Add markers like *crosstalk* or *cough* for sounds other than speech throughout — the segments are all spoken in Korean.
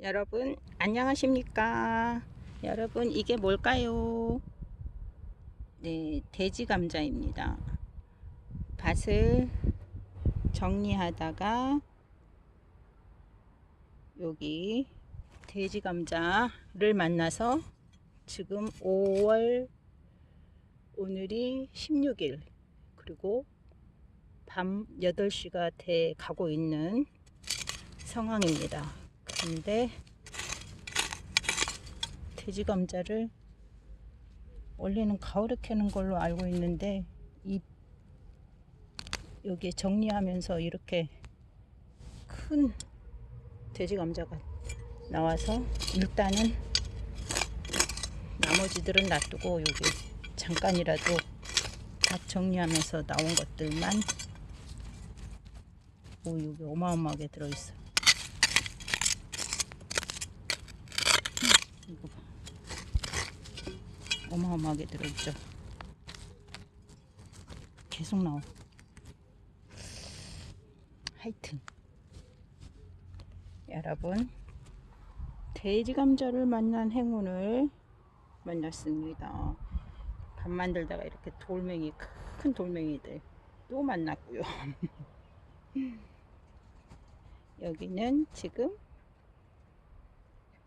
여러분 안녕하십니까? 여러분 이게 뭘까요? 네 돼지 감자입니다. 밭을 정리하다가 여기 돼지 감자를 만나서 지금 5월 오늘이 16일 그리고 밤 8시가 돼 가고 있는 상황입니다. 근데 돼지 감자를 원래는 가을에 캐는 걸로 알고 있는데 이 여기 정리하면서 이렇게 큰 돼지 감자가 나와서 일단은 나머지들은 놔두고 여기 잠깐이라도 밭 정리하면서 나온 것들만 오 여기 어마어마하게 들어있어 이거 봐. 어마어마하게 들어있죠? 계속 나와. 하여튼. 여러분 돼지 감자를 만난 행운을 만났습니다. 밥 만들다가 이렇게 돌멩이 큰 돌멩이들 또 만났고요. *laughs* 여기는 지금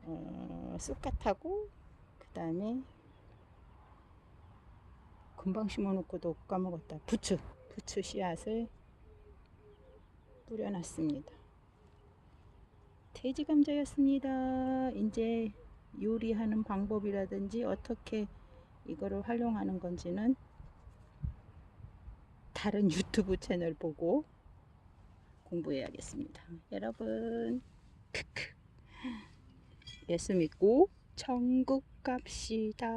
어, 쑥갓하고 그 다음에 금방 심어놓고도 까먹었다 부추 부추 씨앗을 뿌려놨습니다 돼지 감자였습니다 이제 요리하는 방법이라든지 어떻게 이거를 활용하는 건지는 다른 유튜브 채널 보고 공부해야겠습니다. 여러분, 크크. 예수 믿고 천국 갑시다.